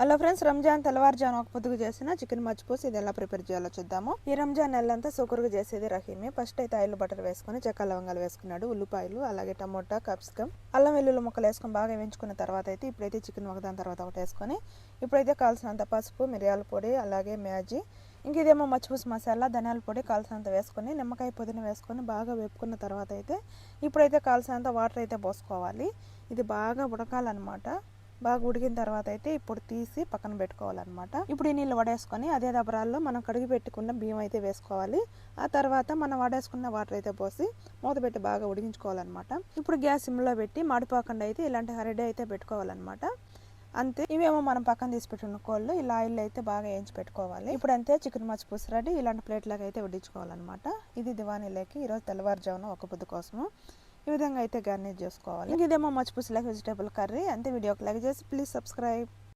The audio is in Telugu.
హలో ఫ్రెండ్స్ రంజాన్ తెల్లవారుజాను ఒక పొద్దుగు చేసిన చికెన్ మర్చిపోసి ఇది ఎలా ప్రిపేర్ చేయాలో చూద్దాము. ఈ రంజాన్ నెలంతా సూకరుగా చేసేది రహీమే. ఫస్ట్ అయితే ఆయిల్ బటర్ వేసుకొని చెక్క లవంగాలు వేసుకున్నాడు ఉల్లిపాయలు అలాగే టమోటా కప్సికం అల్లం వెల్లుల్లి ముక్కలు వేసుకొని బాగా వేయించుకున్న తర్వాత అయితే ఇప్పుడైతే చికెన్ ఒకదాని తర్వాత ఒకటి వేసుకొని ఇప్పుడైతే కావాల్సినంత పసుపు మిరియాల పొడి అలాగే మ్యాజీ ఇంక ఇదేమో మచ్చిపూసి మసాలా ధనియాల పొడి కాల్సినంత వేసుకొని నిమ్మకాయ పుదీనా వేసుకొని బాగా వేపుకున్న తర్వాత అయితే ఇప్పుడైతే కాల్సినంత వాటర్ అయితే పోసుకోవాలి. ఇది బాగా ఉడకాలన్నమాట. బాగా ఉడికిన తర్వాత అయితే ఇప్పుడు తీసి పక్కన పెట్టుకోవాలన్నమాట. ఇప్పుడు ఈ నీళ్ళు వడేసుకొని అదే దబరాల్లో మనం కడిగి పెట్టుకున్న బియ్యం అయితే వేసుకోవాలి. ఆ తర్వాత మనం వడేసుకున్న వాటర్ అయితే పోసి మూత పెట్టి బాగా ఉడికించుకోవాలన్నమాట. ఇప్పుడు గ్యాస్ సిమ్లో పెట్టి మాడిపోకుండా అయితే ఇలాంటి హరిడే అయితే పెట్టుకోవాలన్నమాట. అంతే. ఇవేమో మనం పక్కన తీసి పెట్టుకున్న కోళ్ళు ఇలా ఆయిల్ అయితే బాగా వేయించి పెట్టుకోవాలి. ఇప్పుడు అంతే చికెన్ మచ్చి పూసి రెడీ. ఇలాంటి ప్లేట్ అయితే వడ్డించుకోవాలన్నమాట. ఇది దివానీలోకి ఈరోజు తెల్లవారుజామున ఒక పొద్దు కోసము. ఈ విధంగా అయితే గార్నిష్ చేసుకోవాలి. ఇదేమో మచ్చిపూసి లైక్ వెజిటేబుల్ కర్రీ అంతే. వీడియోకి లైక్ చేసి ప్లీజ్ సబ్స్క్రైబ్